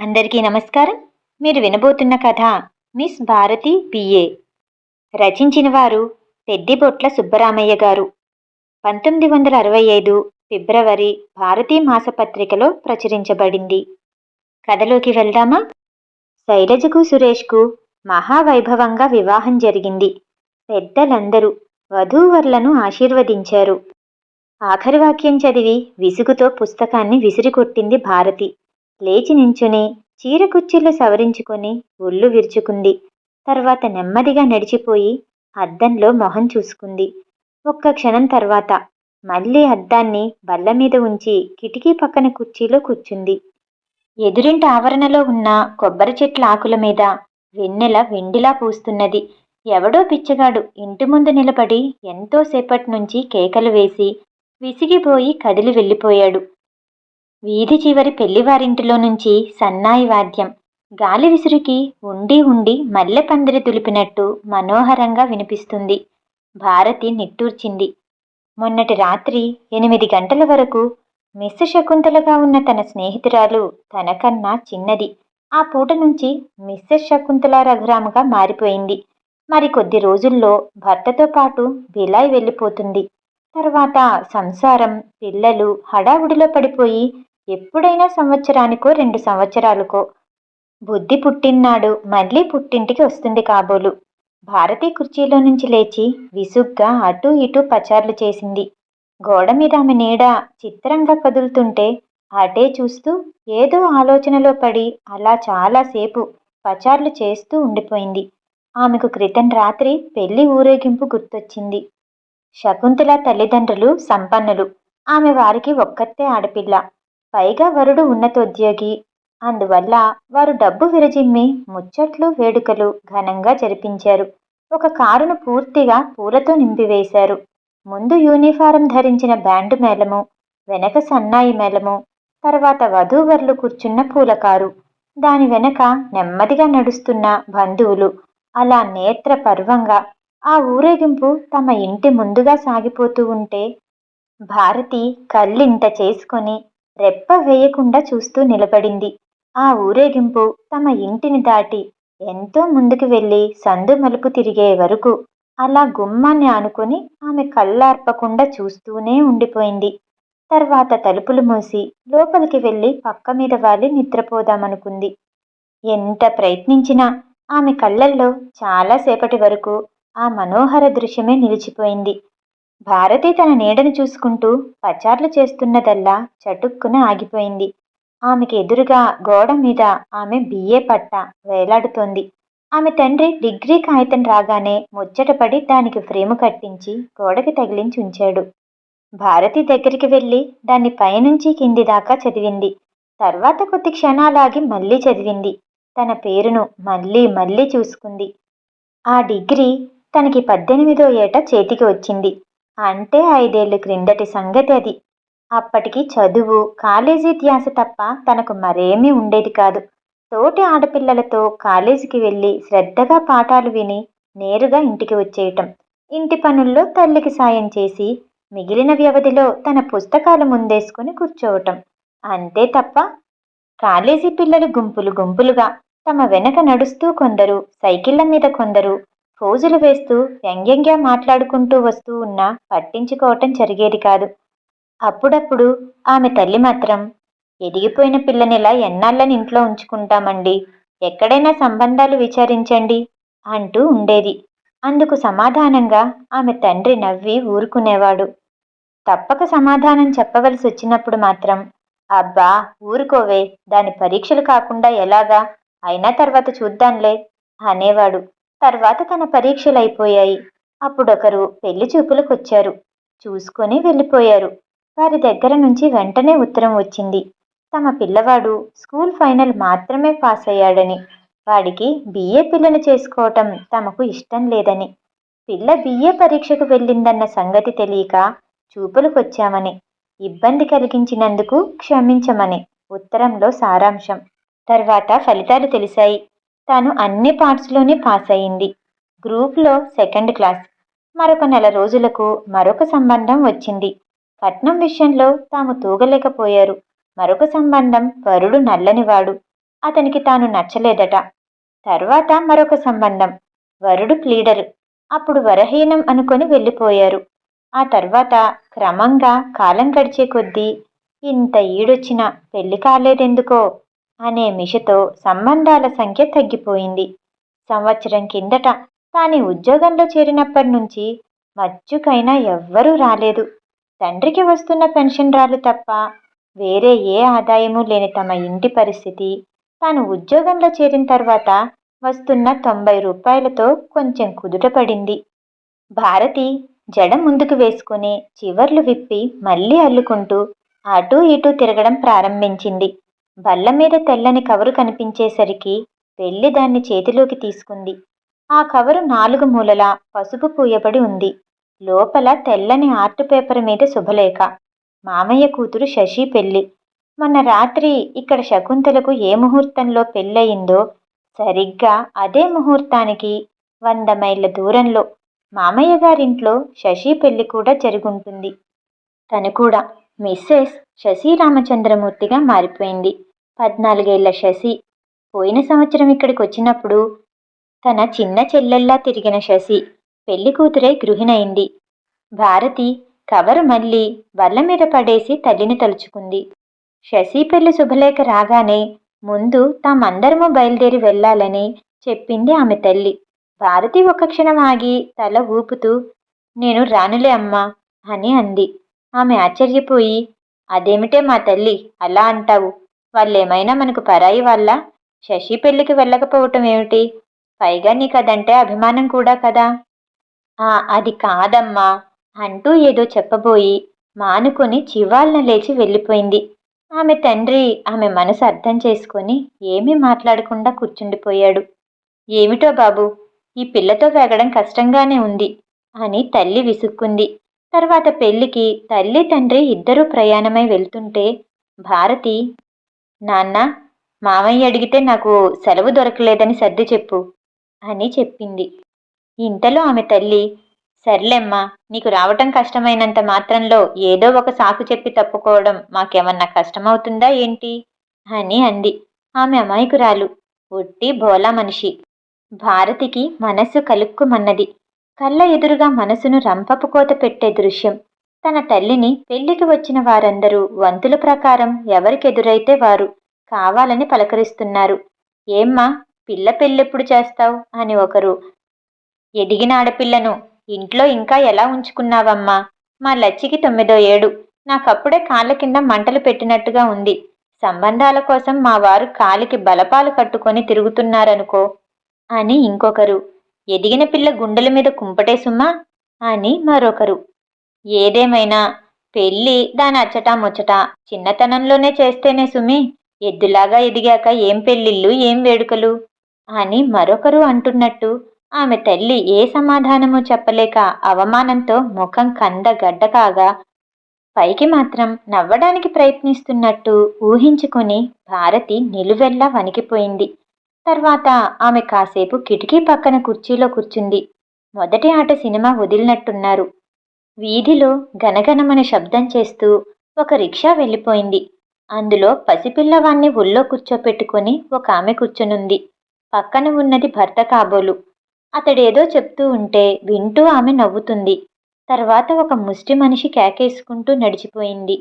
అందరికీ నమస్కారం. మీరు వినబోతున్న కథ మిస్ భారతి బిఏ రచించిన వారు పెద్దిబొట్ల సుబ్బరామయ్య గారు. పంతొమ్మిది వందల అరవై ఐదు ఫిబ్రవరి భారతీ మాసపత్రికలో ప్రచురించబడింది. కథలోకి వెళ్దామా? శైలజకు సురేష్కు మహావైభవంగా వివాహం జరిగింది. పెద్దలందరూ వధూవరులను ఆశీర్వదించారు. ఆఖరి వాక్యం చదివి విసుగుతో పుస్తకాన్ని విసిరికొట్టింది భారతి. లేచి నించుని చీర కుర్చీలు సవరించుకొని ఒళ్ళు విరుచుకుంది. తర్వాత నెమ్మదిగా నడిచిపోయి అద్దంలో మొహం చూసుకుంది. ఒక్క క్షణం తర్వాత మళ్ళీ అద్దాన్ని బల్ల మీద ఉంచి కిటికీ పక్కన కుర్చీలో కూర్చుంది. ఎదురింటి ఆవరణలో ఉన్న కొబ్బరి చెట్ల ఆకుల మీద వెన్నెల వెండిలా పూస్తున్నది. ఎవడో పిచ్చగాడు ఇంటి ముందు నిలబడి ఎంతోసేపటి నుంచి కేకలు వేసి విసిగిపోయి కదిలి వెళ్ళిపోయాడు. వీధి చివరి పెళ్ళివారింటిలో నుంచి సన్నాయి వాద్యం. గాలి విసురుకి ఉండి ఉండి మల్లె పందిరి తులిపినట్టు మనోహరంగా వినిపిస్తుంది. భారతి నిట్టూర్చింది. మొన్నటి రాత్రి ఎనిమిది గంటల వరకు మిస్ శకుంతలగా ఉన్న తన స్నేహితురాలు తనకన్నా చిన్నది. ఆ పూట నుంచి మిస్సెస్ శకుంతల రఘురామగా మారిపోయింది. మరి కొద్ది రోజుల్లో భర్తతో పాటు బిలాయ్ వెళ్ళిపోతుంది. తర్వాత సంసారం పిల్లలు హడావుడిలో పడిపోయి ఎప్పుడైనా సంవత్సరానికో రెండు సంవత్సరాలకో. బుద్ధి పుట్టిన్నాడు మళ్ళీ పుట్టింటికి వస్తుంది కాబోలు. భారతీ కుర్చీలో నుంచి లేచి విసుగ్గా అటూ ఇటూ పచార్లు చేసింది. గోడ మీద ఆమె నీడ చిత్రంగా కదులుతుంటే అటే చూస్తూ ఏదో ఆలోచనలో పడి అలా చాలాసేపు పచార్లు చేస్తూ ఉండిపోయింది. ఆమెకు క్రితం రాత్రి పెళ్ళి ఊరేగింపు గుర్తొచ్చింది. శకుంతల తల్లిదండ్రులు సంపన్నులు. ఆమె వారికి ఒక్కతే ఆడపిల్ల. పైగా వరుడు ఉన్నతోద్యోగి. అందువల్ల వారు డబ్బు విరజిమ్మి ముచ్చట్లు వేడుకలు ఘనంగా జరిపించారు. ఒక కారును పూర్తిగా పూలతో నింపివేశారు. ముందు యూనిఫారం ధరించిన బ్యాండు మేళము వెనక సన్నాయి మేళము తర్వాత వధూవరులు కూర్చున్న పూల కారు దాని వెనక నెమ్మదిగా నడుస్తున్న బంధువులు. అలా నేత్ర పర్వంగా ఆ ఊరేగింపు తమ ఇంటి ముందుగా సాగిపోతూ ఉంటే భారతి కళ్ళింత చేసుకొని రెప్ప వేయకుండా చూస్తూ నిలబడింది. ఆ ఊరేగింపు తమ ఇంటిని దాటి ఎంతో ముందుకు వెళ్ళి సందు మలుపు తిరిగే వరకు అలా గుమ్మాన్ని ఆనుకొని ఆమె కళ్ళార్పకుండా చూస్తూనే ఉండిపోయింది. తర్వాత తలుపులు మూసి లోపలికి వెళ్ళి పక్క మీద వాలి నిద్రపోదామనుకుంది. ఎంత ప్రయత్నించినా ఆమె కళ్ళల్లో చాలాసేపటి వరకు ఆ మనోహర దృశ్యమే నిలిచిపోయింది. భారతి తన నీడను చూసుకుంటూ పచార్లు చేస్తున్నదల్లా చటుక్కున ఆగిపోయింది. ఆమెకి ఎదురుగా గోడ మీద ఆమె బిఏ పట్ట వేలాడుతోంది. ఆమె తండ్రి డిగ్రీ కాగితం రాగానే ముచ్చటపడి దానికి ఫ్రేము కట్టించి గోడకి తగిలించి ఉంచాడు. భారతి దగ్గరికి వెళ్ళి దాన్ని పైనుంచి కింది దాకా చదివింది. తర్వాత కొద్ది క్షణాలాగి మళ్ళీ చదివింది. తన పేరును మళ్ళీ మళ్ళీ చూసుకుంది. ఆ డిగ్రీ తనకి పద్దెనిమిదో ఏట చేతికి వచ్చింది. అంటే ఐదేళ్ళ క్రిందటి సంగతి అది. అప్పటికి చదువు కాలేజీ ధ్యాస తప్ప తనకు మరేమీ ఉండేది కాదు. తోటి ఆడపిల్లలతో కాలేజీకి వెళ్ళి శ్రద్ధగా పాఠాలు విని నేరుగా ఇంటికి వచ్చేయటం. ఇంటి పనుల్లో తల్లికి సాయం చేసి మిగిలిన వ్యవధిలో తన పుస్తకాలు ముందేసుకుని కూర్చోవటం. అంతే తప్ప కాలేజీ పిల్లలు గుంపులు గుంపులుగా తమ వెనక నడుస్తూ కొందరు సైకిళ్ళ మీద కొందరు ఫోజులు వేస్తూ వ్యంగ్యంగా మాట్లాడుకుంటూ వస్తూ ఉన్నా పట్టించుకోవటం జరిగేది కాదు. అప్పుడప్పుడు ఆమె తల్లి మాత్రం ఎదిగిపోయిన పిల్లనిలా ఎన్నాళ్ళని ఇంట్లో ఉంచుకుంటామండి? ఎక్కడైనా సంబంధాలు విచారించండి అంటూ ఉండేది. అందుకు సమాధానంగా ఆమె తండ్రి నవ్వి ఊరుకునేవాడు. తప్పక సమాధానం చెప్పవలసి వచ్చినప్పుడు మాత్రం అబ్బా ఊరుకోవే దాని పరీక్షలు కాకుండా ఎలాగా? అయినా తర్వాత చూద్దాంలే అనేవాడు. తర్వాత తన పరీక్షలు అయిపోయాయి అప్పుడొకరు పెళ్ళి చూపులకొచ్చారు. చూసుకొని వెళ్ళిపోయారు. వారి దగ్గర నుంచి వెంటనే ఉత్తరం వచ్చింది. తమ పిల్లవాడు స్కూల్ ఫైనల్ మాత్రమే పాస్ అయ్యాడని వాడికి బిఏ పిల్లను చేసుకోవటం తమకు ఇష్టం లేదని. పిల్ల బిఏ పరీక్షకు వెళ్ళిందన్న సంగతి తెలియక చూపులకొచ్చామని. ఇబ్బంది కలిగించినందుకు క్షమించమని. ఉత్తరంలో సారాంశం. తర్వాత ఫలితాలు తెలిసాయి తాను అన్ని పార్ట్స్లోనే పాస్ అయింది గ్రూప్లో సెకండ్ క్లాస్. మరొక నెల రోజులకు మరొక సంబంధం వచ్చింది. కట్నం విషయంలో తాము తూగలేకపోయారు. మరొక సంబంధం వరుడు నల్లనివాడు. అతనికి తాను నచ్చలేదట. తర్వాత మరొక సంబంధం. వరుడు ప్లీడరు. అప్పుడు వరహీనం అనుకొని వెళ్ళిపోయారు. ఆ తర్వాత క్రమంగా కాలం గడిచే కొద్దీ ఇంత ఈడొచ్చినా పెళ్ళి కాలేదెందుకో? అనే మిషతో సంబంధాల సంఖ్య తగ్గిపోయింది. సంవత్సరం కిందట తాను ఉద్యోగంలో చేరినప్పటి నుంచి మచ్చుకైనా ఎవ్వరూ రాలేదు. తండ్రికి వస్తున్న పెన్షన్ రాలు తప్ప వేరే ఏ ఆదాయము లేని తమ ఇంటి పరిస్థితి తాను ఉద్యోగంలో చేరిన తర్వాత వస్తున్న తొంభై రూపాయలతో కొంచెం కుదుటపడింది. భారతి జడ ముందుకు వేసుకుని చివర్లు విప్పి మళ్ళీ అల్లుకుంటూ అటూ ఇటూ తిరగడం ప్రారంభించింది. బల్ల మీద తెల్లని కవరు కనిపించేసరికి వెళ్ళి దాన్ని చేతిలోకి తీసుకుంది. ఆ కవరు నాలుగు మూలలా పసుపు పూయబడి ఉంది. లోపల తెల్లని ఆర్ట్ పేపర్ మీద శుభలేఖ. మామయ్య కూతురు శశి పెళ్ళి మొన్న రాత్రి ఇక్కడ శకుంతలకు ఏ ముహూర్తంలో పెళ్ళయిందో సరిగ్గా అదే ముహూర్తానికి వంద మైళ్ళ దూరంలో మామయ్య గారింట్లో శశి పెళ్ళి కూడా జరుగుంటుంది. తను కూడా మిస్సెస్ శశి రామచంద్రమూర్తిగా మారిపోయింది. పద్నాలుగేళ్ళ శశి పోయిన సంవత్సరం ఇక్కడికి వచ్చినప్పుడు తన చిన్న చెల్లెల్లా తిరిగిన శశి పెళ్ళి కూతురే గృహిణయింది. భారతి కవరు మళ్ళీ బల్ల మీద పడేసి తల్లిని తలుచుకుంది. శశి పెళ్ళి శుభలేఖ రాగానే ముందు తామందరము బయలుదేరి వెళ్ళాలని చెప్పింది ఆమె తల్లి. భారతి ఒక క్షణం ఆగి తల ఊపుతూ నేను రానులే అమ్మా అని అంది. ఆమె ఆశ్చర్యపోయి అదేమిటే మా తల్లి అలా అంటావు? వాళ్ళేమైనా మనకు పరాయి వాళ్ళ? శశి పెళ్ళికి వెళ్ళకపోవటం ఏమిటి? పైగా నీకదంటే అభిమానం కూడా కదా? ఆ అది కాదమ్మా. అంటూ ఏదో చెప్పబోయి మానుకొని చివాలన లేచి వెళ్ళిపోయింది. ఆమె తండ్రి ఆమె మనసు అర్థం చేసుకొని ఏమీ మాట్లాడకుండా కూర్చుండిపోయాడు. ఏమిటో బాబు ఈ పిల్లతో వేగడం కష్టంగానే ఉంది అని తల్లి విసుక్కుంది. తర్వాత పెళ్ళికి తల్లి తండ్రి ఇద్దరూ ప్రయాణమై వెళ్తుంటే భారతి నాన్న మామయ్య అడిగితే నాకు సెలవు దొరకలేదని సర్ది చెప్పు అని చెప్పింది. ఇంతలో ఆమె తల్లి సర్లేమ్మా నీకు రావటం కష్టమైనంత మాత్రంలో ఏదో ఒక సాకు చెప్పి తప్పుకోవడం మాకేమన్నా కష్టమవుతుందా ఏంటి? అని అంది. ఆమె అమాయకురాలు ఒట్టి భోలా మనిషి. భారతికి మనస్సు కలుక్కుమన్నది. కళ్ళ ఎదురుగా మనసును రంపపు కోత పెట్టే దృశ్యం. తన తల్లిని పెళ్ళికి వచ్చిన వారందరూ వంతుల ప్రకారం ఎవరికెదురైతే వారు కావాలని పలకరిస్తున్నారు. ఏమ్మా పిల్ల పెళ్ళెప్పుడు చేస్తావు? అని ఒకరు. ఎదిగిన ఆడపిల్లను ఇంట్లో ఇంకా ఎలా ఉంచుకున్నావమ్మా? మా లచ్చికి తొమ్మిదో ఏడు. నాకప్పుడే కాళ్ళ కింద మంటలు పెట్టినట్టుగా ఉంది. సంబంధాల కోసం మా వారు కాలికి బలపాలు కట్టుకొని తిరుగుతున్నారనుకో అని ఇంకొకరు. ఎదిగిన పిల్ల గుండెల మీద కుంపటే సుమ్మా అని మరొకరు. ఏదేమైనా పెళ్ళి దాని అచ్చటా ముచ్చట చిన్నతనంలోనే చేస్తేనే సుమి ఎద్దులాగా ఎదిగాక ఏం పెళ్ళిళ్ళు ఏం వేడుకలు? అని మరొకరు అంటున్నట్టు ఆమె తల్లి ఏ సమాధానమూ చెప్పలేక అవమానంతో ముఖం కంద గడ్డ కాగా పైకి మాత్రం నవ్వడానికి ప్రయత్నిస్తున్నట్టు ఊహించుకుని భారతి నిలువెల్లా వణికిపోయింది. తర్వాత ఆమె కాసేపు కిటికీ పక్కన కుర్చీలో కూర్చుంది. మొదటి ఆట సినిమా వదిలినట్టున్నారు. వీధిలో గనగనమని శబ్దం చేస్తూ ఒక రిక్షా వెళ్ళిపోయింది. అందులో పసిపిల్లవాణ్ణి ఒళ్ళో కూర్చోపెట్టుకొని ఒక ఆమె కూర్చునుంది. పక్కన ఉన్నది భర్త కాబోలు. అతడేదో చెప్తూ ఉంటే వింటూ ఆమె నవ్వుతుంది. తర్వాత ఒక ముష్టి మనిషి కేకేసుకుంటూ నడిచిపోయింది.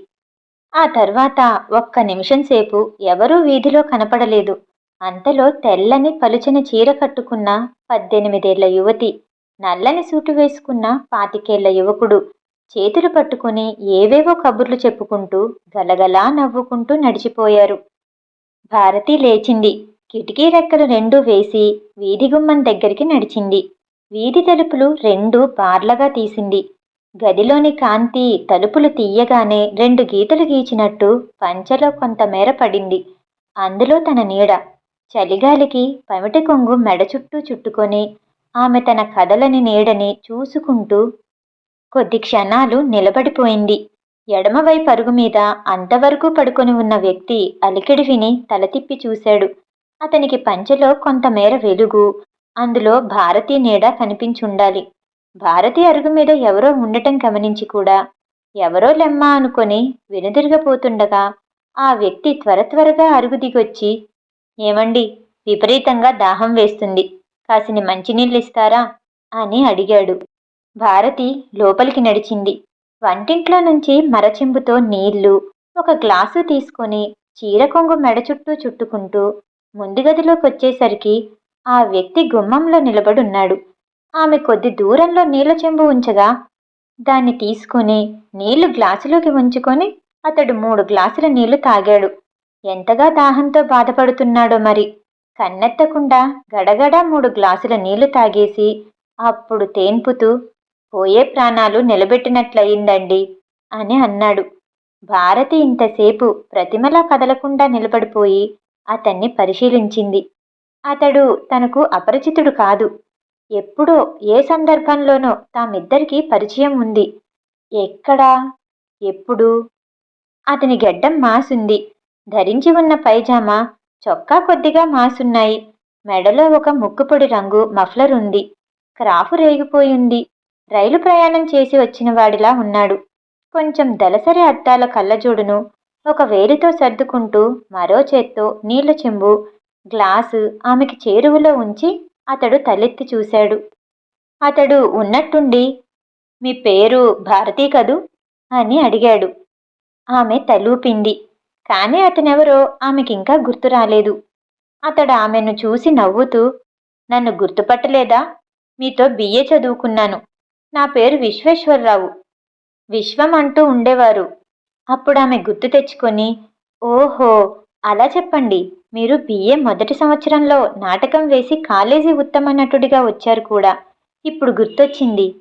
ఆ తర్వాత ఒక్క నిమిషం సేపు ఎవరూ వీధిలో కనపడలేదు. అంతలో తెల్లని పలుచని చీర కట్టుకున్న పద్దెనిమిదేళ్ళ యువతి నల్లని సూటు వేసుకున్న పాతికేళ్ళ యువకుడు. చేతులు పట్టుకుని ఏవేవో కబుర్లు చెప్పుకుంటూ గలగలా నవ్వుకుంటూ నడిచిపోయారు. భారతి లేచింది. కిటికీ రెక్కలు రెండూ వేసి వీధి గుమ్మం దగ్గరికి నడిచింది. వీధి తలుపులు రెండు బార్లగా తీసింది. గదిలోని కాంతి తలుపులు తీయగానే రెండు గీతలు గీచినట్టు పంచలో కొంతమేర పడింది. అందులో తన నీడ. చలిగాలికి పమిటి కొంగు మెడ చుట్టూ చుట్టుకొని ఆమె తన కదలని నీడని చూసుకుంటూ కొద్ది క్షణాలు నిలబడిపోయింది. ఎడమవైపు పరుగు మీద అంతవరకు పడుకొని ఉన్న వ్యక్తి అలికిడి విని తల తిప్పి చూశాడు. అతనికి పంచెలో కొంతమేర వెలుగు అందులో భారతీ నీడ కనిపించుండాలి. భారతి అరుగు మీద ఎవరో ఉండటం గమనించి కూడా ఎవరో లెమ్మా అనుకొని వెనుదిరగపోతుండగా ఆ వ్యక్తి త్వర త్వరగా అరుగు దిగొచ్చి ఏమండి? విపరీతంగా దాహం వేస్తుంది. కాసిని మంచినీళ్ళు ఇస్తారా అని అడిగాడు. భారతి లోపలికి నడిచింది. వంటింట్లో నుంచి మరచెంబుతో నీళ్ళు ఒక గ్లాసు తీసుకొని చీర కొంగు మెడ చుట్టూ చుట్టుకుంటూ ముందు గదిలోకి వచ్చేసరికి ఆ వ్యక్తి గుమ్మంలో నిలబడున్నాడు. ఆమె కొద్ది దూరంలో నీళ్ళ చెంబు ఉంచగా దాన్ని తీసుకుని నీళ్ళు గ్లాసులోకి ఉంచుకొని అతడు మూడు గ్లాసుల నీళ్ళు తాగాడు. ఎంతగా దాహంతో బాధపడుతున్నాడో మరి! కన్నెత్తకుండా గడగడ మూడు గ్లాసుల నీళ్ళు తాగేసి అప్పుడు తేన్పుతూ పోయే ప్రాణాలు నిలబెట్టినట్లయిందండి అని అన్నాడు. భారతి ఇంతసేపు ప్రతిమలా కదలకుండా నిలబడిపోయి అతన్ని పరిశీలించింది. అతడు తనకు అపరిచితుడు కాదు. ఎప్పుడో ఏ సందర్భంలోనో తామిద్దరికీ పరిచయం ఉంది. ఎక్కడా? ఎప్పుడు? అతని గెడ్డం మాసుంది. ధరించి ఉన్న పైజామా? చొక్కా కొద్దిగా మాసున్నాయి. మెడలో ఒక ముక్కుపొడి రంగు మఫ్లర్ ఉంది. క్రాఫు రేగిపోయింది రైలు ప్రయాణం చేసి వచ్చిన వాడిలా ఉన్నాడు. కొంచెం దలసరి అద్దాల కళ్ళజోడును ఒక వేలితో సర్దుకుంటూ మరో చేత్తో నీళ్ళ చెంబు గ్లాసు ఆమెకి చేరువలో ఉంచి అతడు తలెత్తి చూశాడు. అతడు ఉన్నట్టుండి మీ పేరు భారతీ కదూ? అని అడిగాడు. ఆమె తలూపింది. కానీ అతనెవరో ఆమెకింకా గుర్తు రాలేదు. అతడు ఆమెను చూసి నవ్వుతూ నన్ను గుర్తుపట్టలేదా? మీతో బిఏ చదువుకున్నాను. నా పేరు విశ్వేశ్వరరావు. విశ్వం అంటూ ఉండేవారు. అప్పుడు ఆమె గుర్తు తెచ్చుకొని ఓహో అలా చెప్పండి. మీరు బిఏ మొదటి సంవత్సరంలో నాటకం వేసి కాలేజీ ఉత్తమ నటుడిగా వచ్చారు కూడా. ఇప్పుడు గుర్తొచ్చింది.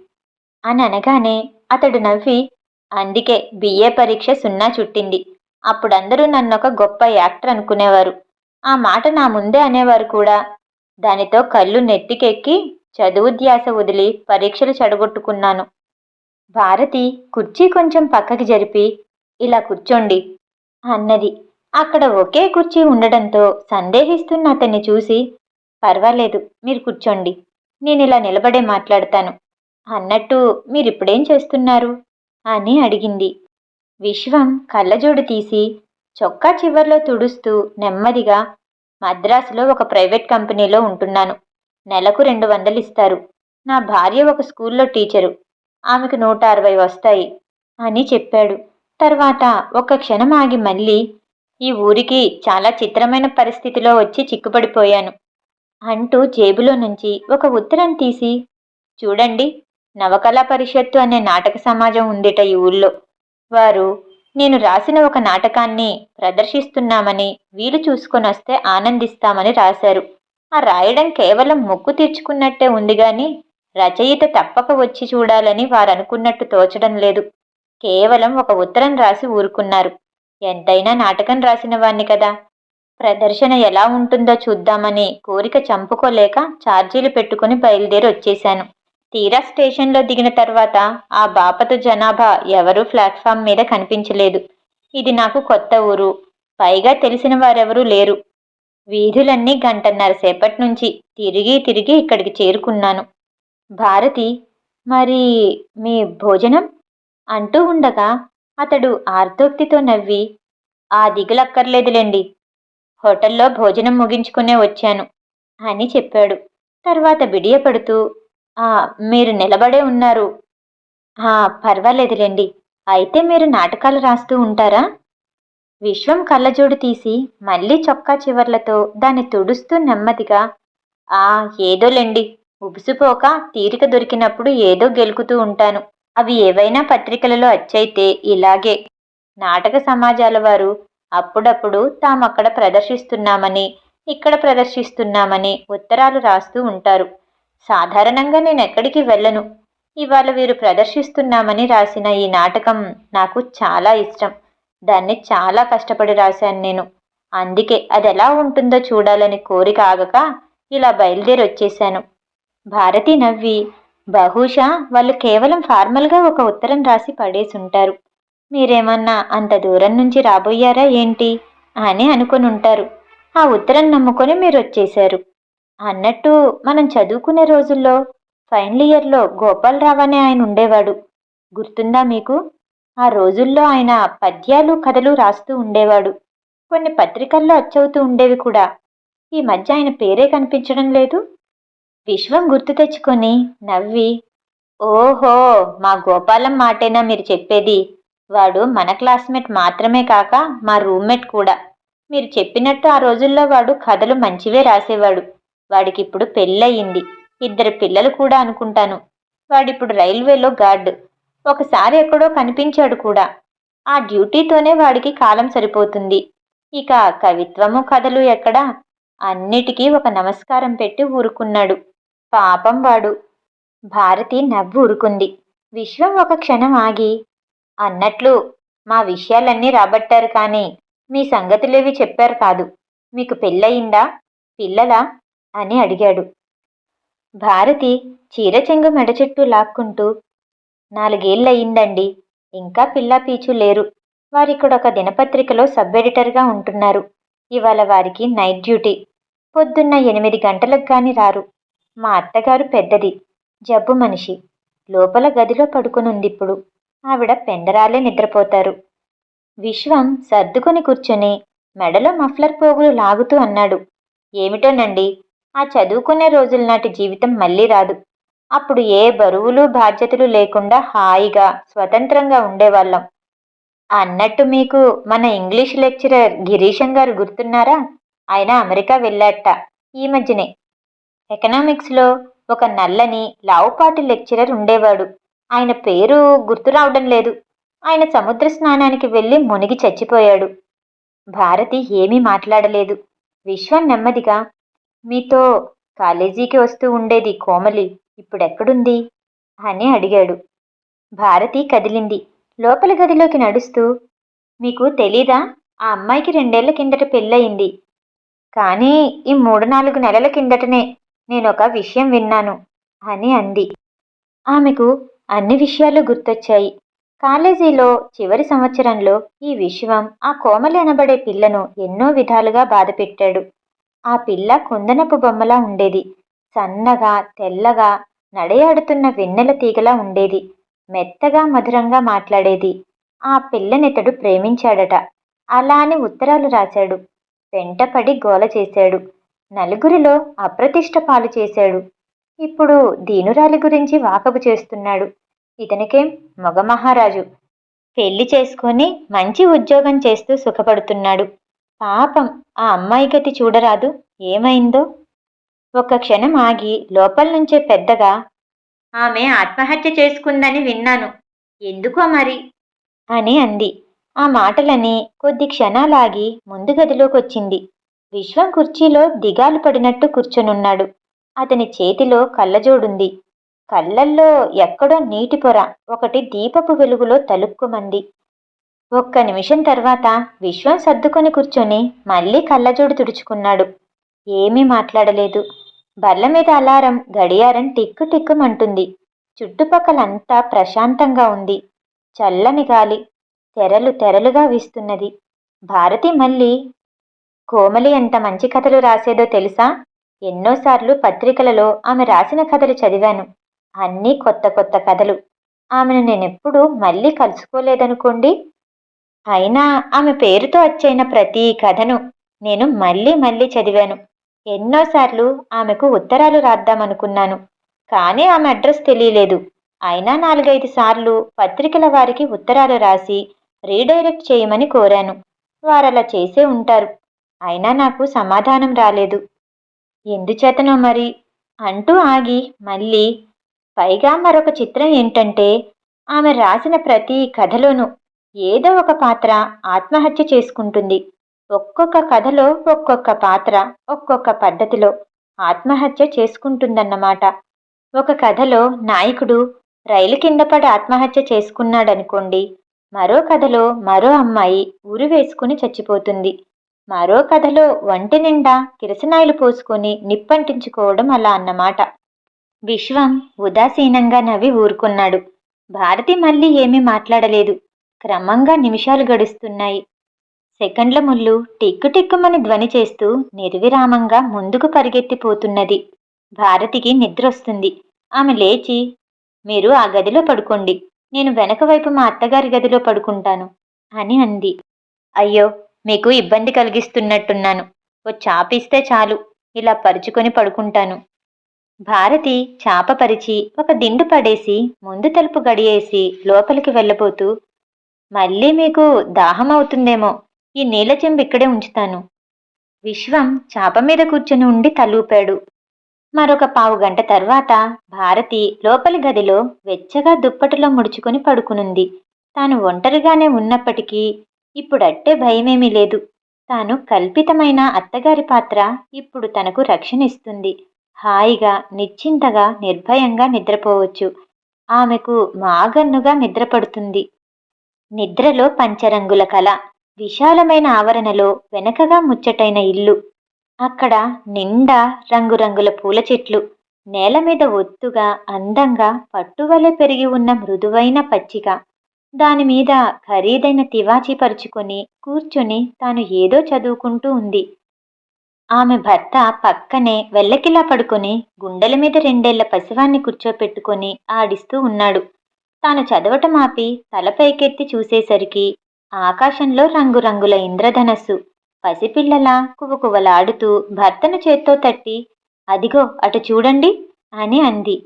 అని అనగానే అతడు నవ్వి అందుకే బిఏ పరీక్ష సున్నా చుట్టింది. అప్పుడందరూ నన్నొక గొప్ప యాక్టర్ అనుకునేవారు. ఆ మాట నా ముందే అనేవారు కూడా. దానితో కళ్ళు నెత్తికెక్కి చదువు ధ్యాస వదిలి పరీక్షలు చెడగొట్టుకున్నాను. భారతి కుర్చీ కొంచెం పక్కకి జరిపి ఇలా కూర్చోండి. అన్నది. అక్కడ ఒకే కుర్చీ ఉండడంతో సందేహిస్తున్న అతన్ని చూసి పర్వాలేదు మీరు కూర్చోండి. నేను ఇలా నిలబడే మాట్లాడతాను. అన్నట్టు మీరిప్పుడేం చేస్తున్నారు? అని అడిగింది. విశ్వం కళ్ళజోడు తీసి చొక్కా చివర్లో తుడుస్తూ నెమ్మదిగా మద్రాసులో ఒక ప్రైవేట్ కంపెనీలో ఉంటున్నాను. నెలకు రెండు వందలు ఇస్తారు. నా భార్య ఒక స్కూల్లో టీచరు. ఆమెకు నూట అరవై వస్తాయి అని చెప్పాడు. తర్వాత ఒక్క క్షణం ఆగి మళ్ళీ ఈ ఊరికి చాలా చిత్రమైన పరిస్థితిలో వచ్చి చిక్కుపడిపోయాను. అంటూ జేబులో నుంచి ఒక ఉత్తరం తీసి చూడండి నవకళా పరిషత్తు అనే నాటక సమాజం ఉందిట ఈ ఊళ్ళో. వారు నేను రాసిన ఒక నాటకాన్ని ప్రదర్శిస్తున్నామని వీలు చూసుకొని వస్తే ఆనందిస్తామని రాశారు. ఆ రాయడం కేవలం ముక్కు తీర్చుకున్నట్టే ఉంది గాని రచయిత తప్పక వచ్చి చూడాలని వారు అనుకున్నట్టు తోచడం లేదు. కేవలం ఒక ఉత్తరం రాసి ఊరుకున్నారు. ఎంతైనా నాటకం రాసిన వాణ్ణి కదా. ప్రదర్శన ఎలా ఉంటుందో చూద్దామని కోరిక చంపుకోలేక ఛార్జీలు పెట్టుకుని బయలుదేరి వచ్చేశాను. తీరా స్టేషన్లో దిగిన తర్వాత ఆ బాపత జనాభా ఎవరూ ప్లాట్ఫామ్ మీద కనిపించలేదు. ఇది నాకు కొత్త ఊరు. పైగా తెలిసిన వారెవరూ లేరు. వీధులన్నీ గంటన్నర సేపటి నుంచి తిరిగి తిరిగి ఇక్కడికి చేరుకున్నాను. భారతి మరి మీ భోజనం? అంటూ ఉండగా అతడు ఆర్తోక్తితో నవ్వి ఆ దిగులక్కర్లేదులేండి. హోటల్లో భోజనం ముగించుకునే వచ్చాను అని చెప్పాడు. తర్వాత బిడియపడుతూ మీరు నిలబడే ఉన్నారు. ఆ పర్వాలేదులేండి. అయితే మీరు నాటకాలు రాస్తూ ఉంటారా? విశ్వం కళ్ళజోడు తీసి మళ్ళీ చొక్కా చివర్లతో దాన్ని తుడుస్తూ నెమ్మదిగా ఆ ఏదోలేండి. ఉబుసుపోక తీరిక దొరికినప్పుడు ఏదో గెలుకుతూ ఉంటాను. అవి ఏవైనా పత్రికలలో అచ్చైతే ఇలాగే. నాటక సమాజాల వారు అప్పుడప్పుడు తామక్కడ ప్రదర్శిస్తున్నామని ఇక్కడ ప్రదర్శిస్తున్నామని ఉత్తరాలు రాస్తూ ఉంటారు. సాధారణంగా నేను ఎక్కడికి వెళ్ళను. ఇవాళ వీరు ప్రదర్శిస్తున్నామని రాసిన ఈ నాటకం నాకు చాలా ఇష్టం. దాన్ని చాలా కష్టపడి రాశాను నేను. అందుకే అది ఎలా ఉంటుందో చూడాలని కోరిక ఆగక ఇలా బయలుదేరి వచ్చేశాను భారతి నవ్వి బహుశా వాళ్ళు కేవలం ఫార్మల్గా ఒక ఉత్తరం రాసి పడేసి ఉంటారు మీరేమన్నా అంత దూరం నుంచి రాబోయారా ఏంటి? అని అనుకుని ఉంటారు ఆ ఉత్తరం నమ్ముకొని మీరు వచ్చేశారు అన్నట్టు మనం చదువుకునే రోజుల్లో ఫైనల్ ఇయర్లో గోపాలరావు అనే ఆయన ఉండేవాడు. గుర్తుందా మీకు? ఆ రోజుల్లో ఆయన పద్యాలు కథలు రాస్తూ ఉండేవాడు. కొన్ని పత్రికల్లో అచ్చవుతూ ఉండేవి కూడా. ఈ మధ్య ఆయన పేరే కనిపించడం లేదు. విశ్వం గుర్తు తెచ్చుకొని నవ్వి ఓహో మా గోపాలం మాటేనా మీరు చెప్పేది? వాడు మన క్లాస్మేట్ మాత్రమే కాక మా రూమ్మేట్ కూడా. మీరు చెప్పినట్టు ఆ రోజుల్లో వాడు కథలు మంచివే రాసేవాడు. వాడికి ఇప్పుడు పెళ్ళయింది. ఇద్దరు పిల్లలు కూడా అనుకుంటాను. వాడిప్పుడు రైల్వేలో గార్డ్. ఒకసారి ఎక్కడో కనిపించాడు కూడా. ఆ డ్యూటీతోనే వాడికి కాలం సరిపోతుంది. ఇక కవిత్వము కథలు ఎక్కడా? అన్నిటికీ ఒక నమస్కారం పెట్టి ఊరుకున్నాడు. పాపం వాడు. భారతి నవ్వు ఊరుకుంది. విశ్వం ఒక క్షణం ఆగి అన్నట్లు మా విషయాలన్నీ రాబట్టారు కానీ మీ సంగతులేవి చెప్పారు కాదు. మీకు పెళ్ళయిందా? పిల్లలా? అని అడిగాడు. భారతి చీరచెంగు మెడచెట్టు మెడ లాక్కుంటూ నాలుగేళ్ళయిందండి ఇంకా పిల్లా పీచు లేరు. వారిక్కడ ఒక దినపత్రికలో సబ్ ఎడిటర్గా ఉంటున్నారు. ఇవాళ వారికి నైట్ డ్యూటీ. పొద్దున్న ఎనిమిది గంటలకు గాని రారు. మా అత్తగారు పెద్దది జబ్బు మనిషి. లోపల గదిలో పడుకునుంది ఇప్పుడు ఆవిడ పెండరాలే నిద్రపోతారు. విశ్వం సర్దుకొని కూర్చొని మెడలో మఫ్లర్ పోగులు లాగుతూ అన్నాడు. ఏమిటోనండి ఆ చదువుకునే రోజుల నాటి జీవితం మళ్ళీ రాదు. అప్పుడు ఏ బరువులు బాధ్యతలు లేకుండా హాయిగా స్వతంత్రంగా ఉండేవాళ్ళం. అన్నట్టు మీకు మన ఇంగ్లీష్ లెక్చరర్ గిరీశం గారు గుర్తున్నారా? ఆయన అమెరికా వెళ్ళాట ఈ మధ్యనే. ఎకనామిక్స్లో ఒక నల్లని లావుపాటి లెక్చరర్ ఉండేవాడు. ఆయన పేరు గుర్తు రావడం లేదు. ఆయన సముద్ర స్నానానికి వెళ్ళి మునిగి చచ్చిపోయాడు. భారతి ఏమీ మాట్లాడలేదు. విశ్వం నెమ్మదిగా మీతో కాలేజీకి వస్తూ ఉండేది కోమలి. ఇప్పుడెక్కడుంది? అని అడిగాడు. భారతి కదిలింది. లోపల గదిలోకి నడుస్తూ మీకు తెలీదా? ఆ అమ్మాయికి రెండేళ్ళ కిందట పెళ్ళయింది. కానీ ఈ మూడు నాలుగు నెలల కిందటనే నేను ఒక విషయం విన్నాను అని అంది. ఆమెకు అన్ని విషయాలు గుర్తొచ్చాయి. కాలేజీలో చివరి సంవత్సరంలో ఈ విశ్వం ఆ కోమలి అనబడే పిల్లను ఎన్నో విధాలుగా బాధపెట్టాడు. ఆ పిల్ల కుందనపు బొమ్మలా ఉండేది. సన్నగా తెల్లగా నడయాడుతున్న వెన్నెల తీగలా ఉండేది. మెత్తగా మధురంగా మాట్లాడేది. ఆ పిల్లనితడు ప్రేమించాడట. అలా అని ఉత్తరాలు రాశాడు. వెంటపడి గోల చేశాడు. నలుగురిలో అప్రతిష్ట పాలు చేశాడు. ఇప్పుడు దీనురాలి గురించి వాకబు చేస్తున్నాడు. ఇతనికేం మగమహారాజు. పెళ్ళి చేసుకొని మంచి ఉద్యోగం చేస్తూ సుఖపడుతున్నాడు. పాపం ఆ అమ్మాయి గతి చూడరాదు. ఏమైందో? ఒక క్షణం ఆగి లోపల నుంచే పెద్దగా ఆమె ఆత్మహత్య చేసుకుందని విన్నాను. ఎందుకో మరి? అని అంది. ఆ మాటలని కొద్ది క్షణాలాగి ముందు గదిలోకి వచ్చింది విశ్వం కుర్చీలో దిగాలు పడినట్టు కూర్చొనున్నాడు. అతని చేతిలో కళ్ళజోడుంది. కళ్ళల్లో ఎక్కడో నీటి పొర ఒకటి దీపపు వెలుగులో తలుక్కుమంది. ఒక్క నిమిషం తర్వాత విశ్వం సర్దుకొని కూర్చొని మళ్ళీ కళ్ళజోడు తుడుచుకున్నాడు. ఏమీ మాట్లాడలేదు. బల్ల మీద అలారం గడియారం టిక్కు టిక్కుమంటుంది చుట్టుపక్కలంతా ప్రశాంతంగా ఉంది. చల్లని గాలి తెరలు తెరలుగా వీస్తున్నది. భారతి మళ్ళీ కోమలి ఎంత మంచి కథలు రాసేదో తెలుసా? ఎన్నోసార్లు పత్రికలలో ఆమె రాసిన కథలు చదివాను. అన్నీ కొత్త కొత్త కథలు. ఆమెను నేనెప్పుడు మళ్ళీ కలుసుకోలేదనుకోండి? అయినా ఆమె పేరుతో వచ్చైన ప్రతి కథను నేను మళ్ళీ మళ్ళీ చదివాను. ఎన్నోసార్లు ఆమెకు ఉత్తరాలు రాద్దామనుకున్నాను. కానీ ఆమె అడ్రస్ తెలియలేదు. అయినా నాలుగైదు సార్లు పత్రికల వారికి ఉత్తరాలు రాసి రీడైరెక్ట్ చేయమని కోరాను. వారలా చేసే ఉంటారు. అయినా నాకు సమాధానం రాలేదు. ఎందుచేతనో మరి? అంటూ ఆగి మళ్ళీ పైగా మరొక చిత్రం ఏంటంటే ఆమె రాసిన ప్రతి కథలోనూ ఏదో ఒక పాత్ర ఆత్మహత్య చేసుకుంటుంది. ఒక్కొక్క కథలో ఒక్కొక్క పాత్ర ఒక్కొక్క పద్ధతిలో ఆత్మహత్య చేసుకుంటుందన్నమాట. ఒక కథలో నాయకుడు రైలు కింద పడి ఆత్మహత్య చేసుకున్నాడనుకోండి మరో కథలో మరో అమ్మాయి ఉరి వేసుకుని చచ్చిపోతుంది. మరో కథలో వంటి నిండా కిరసనాయిలు పోసుకొని నిప్పంటించుకోవడం అలా అన్నమాట. విశ్వం ఉదాసీనంగా నవ్వి ఊరుకున్నాడు. భారతి మళ్ళీ ఏమీ మాట్లాడలేదు. క్రమంగా నిమిషాలు గడుస్తున్నాయి. సెకండ్ల ముళ్ళు టిక్కు టిక్కుమని ధ్వని చేస్తూ నిర్విరామంగా ముందుకు పరిగెత్తిపోతున్నది. భారతికి నిద్రొస్తుంది. ఆమె లేచి మీరు ఆ గదిలో పడుకోండి. నేను వెనక వైపు మా అత్తగారి గదిలో పడుకుంటాను అని అంది. అయ్యో మీకు ఇబ్బంది కలిగిస్తున్నట్టున్నాను. ఓ చాపిస్తే చాలు. ఇలా పరుచుకొని పడుకుంటాను. భారతి చాప పరిచి ఒక దిండు పడేసి ముందు తలుపు గడియేసి లోపలికి వెళ్ళబోతూ మళ్ళీ మీకు దాహం అవుతుందేమో. ఈ నీళ్ళ చెంబు ఇక్కడే ఉంచుతాను. విశ్వం చాప మీద కూర్చొని ఉండి తలూపాడు. మరొక పావు గంట తర్వాత భారతి లోపలి గదిలో వెచ్చగా దుప్పటిలో ముడుచుకొని పడుకునుంది. తాను ఒంటరిగానే ఉన్నప్పటికీ ఇప్పుడట్టే భయమేమీ లేదు. తాను కల్పితమైన అత్తగారి పాత్ర ఇప్పుడు తనకు రక్షణ ఇస్తుంది. హాయిగా నిశ్చింతగా నిర్భయంగా నిద్రపోవచ్చు. ఆమెకు మాగన్నుగా నిద్రపడుతుంది. నిద్రలో పంచరంగుల కళ విశాలమైన ఆవరణలో వెనకగా ముచ్చటైన ఇల్లు. అక్కడ నిండా రంగురంగుల పూల చెట్లు నేల మీద ఒత్తుగా అందంగా పట్టువలె పెరిగి ఉన్న మృదువైన పచ్చిక. దానిమీద ఖరీదైన తివాచి పరుచుకొని కూర్చొని తాను ఏదో చదువుకుంటూ ఉంది. ఆమె భర్త పక్కనే వెల్లకిలా పడుకొని గుండెల మీద రెండేళ్ళ పసివాన్ని కూర్చోపెట్టుకొని ఆడిస్తూ ఉన్నాడు. తాను చదవటం ఆపి తల పైకెత్తి చూసేసరికి ఆకాశంలో రంగురంగుల ఇంద్రధనస్సు. పసిపిల్లలా కువకువలాడుతూ భర్తను చేత్తో తట్టి అదిగో అటు చూడండి అని అంది.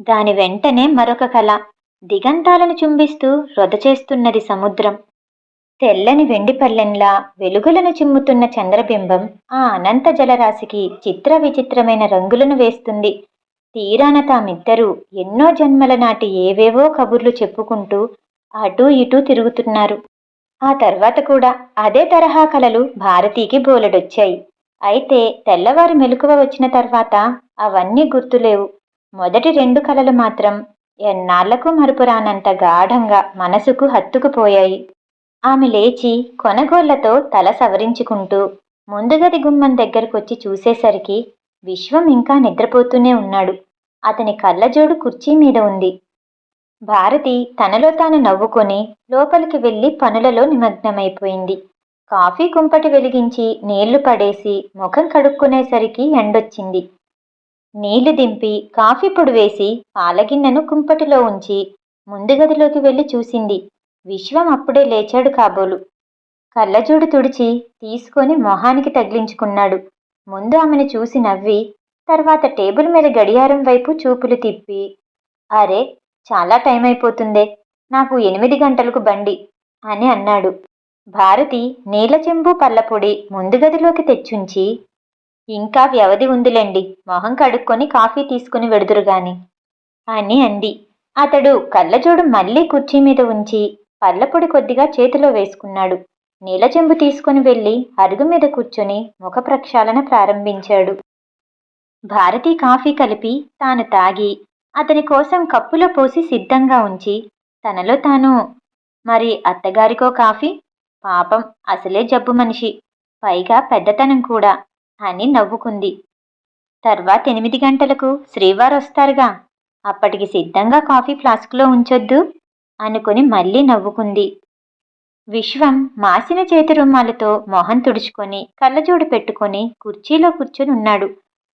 దాని వెంటనే మరొక కళ దిగంతాలను చుంబిస్తూ రొదచేస్తున్నది సముద్రం. తెల్లని వెండి పల్లెంలా వెలుగులను చిమ్ముతున్న చంద్రబింబం ఆ అనంత జలరాశికి చిత్ర విచిత్రమైన రంగులను వేస్తుంది. తీరాన తామిద్దరూ ఎన్నో జన్మల నాటి ఏవేవో కబుర్లు చెప్పుకుంటూ అటూ ఇటూ తిరుగుతున్నారు. ఆ తర్వాత కూడా అదే తరహా కలలు భారతీకి బోలెడొచ్చాయి. అయితే తెల్లవారు మెలకువ వచ్చిన తర్వాత అవన్నీ గుర్తులేవు. మొదటి రెండు కలలు మాత్రం ఎన్నాళ్ళకు మరుపురానంత గాఢంగా మనసుకు హత్తుకుపోయాయి. ఆమె లేచి కొనగోళ్ళతో తల సవరించుకుంటూ ముందుగది గుమ్మం దగ్గరకొచ్చి చూసేసరికి విశ్వం ఇంకా నిద్రపోతూనే ఉన్నాడు. అతని కళ్ళజోడు కుర్చీ మీద ఉంది. భారతి తనలో తాను నవ్వుకొని లోపలికి వెళ్ళి పనులలో నిమగ్నమైపోయింది. కాఫీ కుంపటి వెలిగించి నీళ్ళు పడేసి ముఖం కడుక్కునేసరికి ఎండొచ్చింది. నీళ్ళు దింపి కాఫీ పొడి వేసి పాలగిన్నెను కుంపటిలో ఉంచి ముందు గదిలోకి వెళ్ళి చూసింది. విశ్వం అప్పుడే లేచాడు కాబోలు. కళ్ళజోడు తుడిచి తీసుకొని మొహానికి తగిలించుకున్నాడు. ముందు ఆమెను చూసి నవ్వి తర్వాత టేబుల్ మీద గడియారం వైపు చూపులు తిప్పి అరే చాలా టైం అయిపోతుందే నాకు ఎనిమిది గంటలకు బండి అని అన్నాడు. భారతి నీల చెంబు పల్లపొడి ముందు గదిలోకి తెచ్చుంచి ఇంకా వ్యవధి ఉందిలేండి మొహం కడుక్కొని కాఫీ తీసుకుని వెడుదురుగాని అని అంది. అతడు కళ్ళజోడు మళ్ళీ కుర్చీ మీద ఉంచి పళ్ళపొడి కొద్దిగా చేతిలో వేసుకున్నాడు. నీళ్ళ చెంబు తీసుకుని వెళ్ళి అరుగు మీద కూర్చొని ముఖ ప్రక్షాళన ప్రారంభించాడు. భారతి కాఫీ కలిపి తాను తాగి అతని కోసం కప్పులో పోసి సిద్ధంగా ఉంచి తనలో తాను మరి అత్తగారికో కాఫీ? పాపం అసలే జబ్బు మనిషి పైగా పెద్దతనం కూడా అని నవ్వుకుంది. తర్వాత ఎనిమిది గంటలకు శ్రీవారు వస్తారుగా అప్పటికి సిద్ధంగా కాఫీ ఫ్లాస్క్లో ఉంచొద్దు అనుకుని మళ్ళీ నవ్వుకుంది. విశ్వం మాసిన చేతి రుమాలతో మొహం తుడుచుకొని కళ్ళజోడు పెట్టుకొని కుర్చీలో కూర్చొని ఉన్నాడు.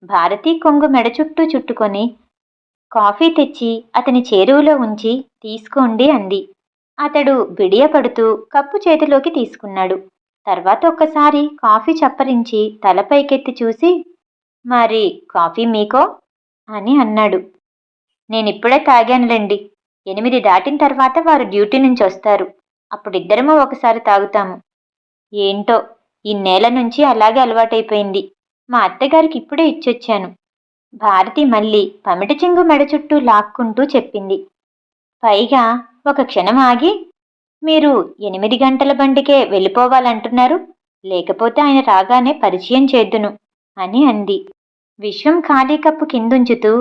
భారతీ కొంగు మెడ చుట్టూ చుట్టుకొని కాఫీ తెచ్చి అతని చేరువలో ఉంచి తీసుకోండి అంది. అతడు బిడియపడుతూ కప్పు చేతిలోకి తీసుకున్నాడు. తర్వాత ఒక్కసారి కాఫీ చప్పరించి తలపైకెత్తి చూసి మరి కాఫీ మీకో? అని అన్నాడు. నేనిప్పుడే తాగానులేండి. ఎనిమిది దాటిన తర్వాత వారు డ్యూటీ నుంచి వస్తారు. అప్పుడిద్దరము ఒకసారి తాగుతాము. ఏంటో ఇన్నేళ్ళ నుంచి అలాగే అలవాటైపోయింది. మా అత్తగారికి ఇప్పుడే ఇచ్చొచ్చాను. భారతి మళ్ళీ పమిట చెంగు మెడ చుట్టూ లాక్కుంటూ చెప్పింది. పైగా ఒక క్షణం ఆగి మీరు ఎనిమిది గంటల బండికే వెళ్ళిపోవాలంటున్నారు లేకపోతే ఆయన రాగానే పరిచయం చేద్దును అని అంది. విశ్వం ఖాళీ కప్పు కిందుంచుతూ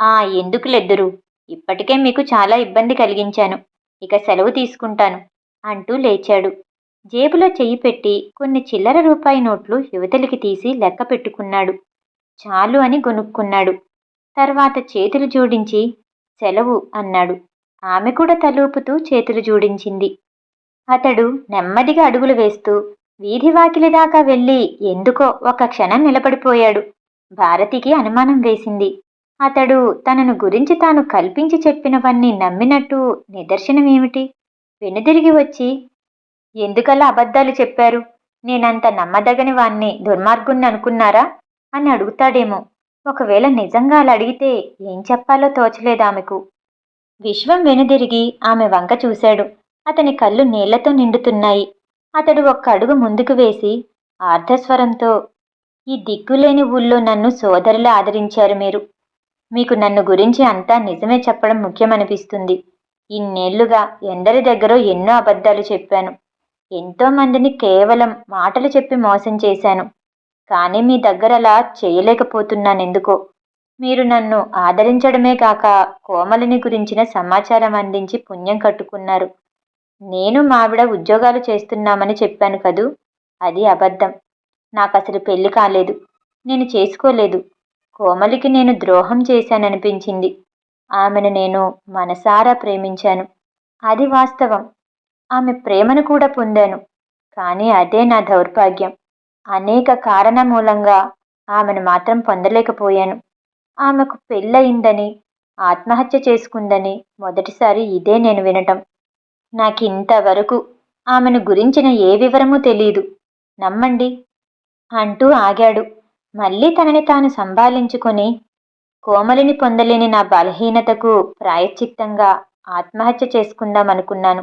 ఆ ఎందుకులెద్దురు? ఇప్పటికే మీకు చాలా ఇబ్బంది కలిగించాను. ఇక సెలవు తీసుకుంటాను అంటూ లేచాడు. జేబులో చెయ్యి పెట్టి కొన్ని చిల్లర రూపాయి నోట్లు యువతలికి తీసి లెక్క పెట్టుకున్నాడు. చాలు అని గొనుక్కున్నాడు. తర్వాత చేతులు జోడించి సెలవు అన్నాడు. ఆమె కూడా తలూపుతూ చేతులు జోడించింది. అతడు నెమ్మదిగా అడుగులు వేస్తూ వీధి వాకిలి దాకా వెళ్ళి ఎందుకో ఒక క్షణం నిలబడిపోయాడు. భారతికి అనుమానం వేసింది. అతడు తనను గురించి తాను కల్పించి చెప్పినవన్నీ నమ్మినట్టు నిదర్శనమేమిటి? వెనుదిరిగి వచ్చి ఎందుకలా అబద్ధాలు చెప్పారు? నేనంత నమ్మదగని వాణ్ణి దుర్మార్గుణ్ణి అనుకున్నారా? అని అడుగుతాడేమో. ఒకవేళ నిజంగా అలా అడిగితే ఏం చెప్పాలో తోచలేదు ఆమెకు విశ్వం వెనుదిరిగి ఆమె వంక చూశాడు. అతని కళ్ళు నీళ్ళతో నిండుతున్నాయి. అతడు ఒక్క అడుగు ముందుకు వేసి ఆర్ధస్వరంతో ఈ దిక్కులేని ఊళ్ళో నన్ను సోదరులా ఆదరించారు మీరు. మీకు నన్ను గురించి అంతా నిజమే చెప్పడం ముఖ్యమనిపిస్తుంది. ఇన్నేళ్ళుగా ఎందరి దగ్గర ఎన్నో అబద్ధాలు చెప్పాను. ఎంతో మందిని కేవలం మాటలు చెప్పి మోసం చేశాను. కానీ మీ దగ్గర అలా చేయలేకపోతున్నానెందుకో. మీరు నన్ను ఆదరించడమే కాక కోమలిని గురించిన సమాచారం అందించి పుణ్యం కట్టుకున్నారు. నేను మావిడ ఉద్యోగాలు చేస్తున్నామని చెప్పాను కదూ? అది అబద్ధం. నాకు అసలు పెళ్ళి కాలేదు. నేను చేసుకోలేదు. కోమలికి నేను ద్రోహం చేశాననిపించింది. ఆమెను నేను మనసారా ప్రేమించాను. అది వాస్తవం. ఆమె ప్రేమను కూడా పొందాను. కానీ అదే నా దౌర్భాగ్యం. అనేక కారణ మూలంగా ఆమెను మాత్రం పొందలేకపోయాను. ఆమెకు పెళ్ళయిందని ఆత్మహత్య చేసుకుందని మొదటిసారి ఇదే నేను వినటం. నాకింతవరకు ఆమెను గురించిన ఏ వివరమూ తెలీదు. నమ్మండి? అంటూ ఆగాడు. మళ్ళీ తనని తాను సంభాళించుకొని కోమలిని పొందలేని నా బలహీనతకు ప్రాయశ్చిత్తంగా ఆత్మహత్య చేసుకుందామనుకున్నాను.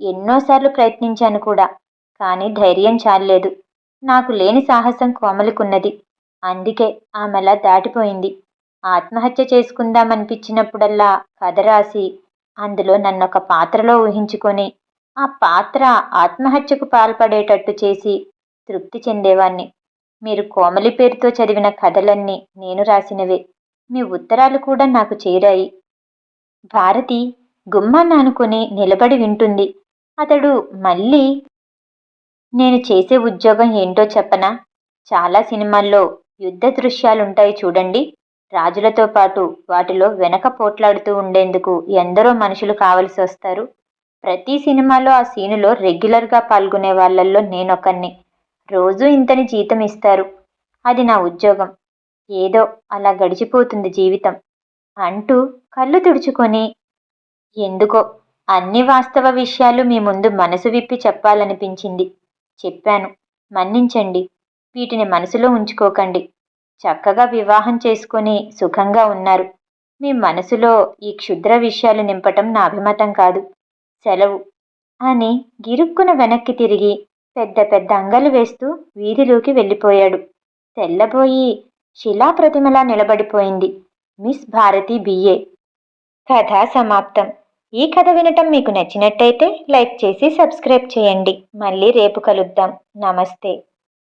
ఎన్నోసార్లు ప్రయత్నించాను కూడా కానీ ధైర్యం చాలలేదు. నాకు లేని సాహసం కోమలికున్నది. అందుకే ఆమెలా దాటిపోయింది. ఆత్మహత్య చేసుకుందామనిపించినప్పుడల్లా కథ రాసి అందులో నన్నొక పాత్రలో ఊహించుకొని ఆ పాత్ర ఆత్మహత్యకు పాల్పడేటట్టు చేసి తృప్తి చెందేవాణ్ణి. మీరు కోమలి పేరుతో చదివిన కథలన్నీ నేను రాసినవే. మీ ఉత్తరాలు కూడా నాకు చేరాయి. భారతి గుమ్మాన్ని అనుకుని నిలబడి వింటుంది. అతడు మళ్ళీ నేను చేసే ఉద్యోగం ఏంటో చెప్పనా? చాలా సినిమాల్లో యుద్ధ దృశ్యాలుంటాయి చూడండి. రాజులతో పాటు వాటిలో వెనక పోట్లాడుతూ ఉండేందుకు ఎందరో మనుషులు కావలసి వస్తారు ప్రతి సినిమాలో ఆ సీనులో రెగ్యులర్గా పాల్గొనే వాళ్ళల్లో నేనొకన్ని. రోజు ఇంతని జీతం ఇస్తారు. అది నా ఉద్యోగం. ఏదో అలా గడిచిపోతుంది జీవితం. అంటూ కళ్ళు తుడుచుకొని ఎందుకో అన్ని వాస్తవ విషయాలు మీ ముందు మనసు విప్పి చెప్పాలనిపించింది. చెప్పాను. మన్నించండి. వీటిని మనసులో ఉంచుకోకండి. చక్కగా వివాహం చేసుకొని సుఖంగా ఉన్నారు. మీ మనసులో ఈ క్షుద్ర విషయాలు నింపటం నా అభిమతం కాదు. సెలవు. అని గిరుక్కున వెనక్కి తిరిగి పెద్ద పెద్ద అంగలు వేస్తూ వీధిలోకి వెళ్ళిపోయాడు. తెల్లబోయి శిలాప్రతిమలా నిలబడిపోయింది. మిస్ భారతి బిఏ కథ సమాప్తం. ఈ కథ వినటం మీకు నచ్చినట్టయితే లైక్ చేసి సబ్స్క్రైబ్ చేయండి. మళ్ళీ రేపు కలుద్దాం. నమస్తే.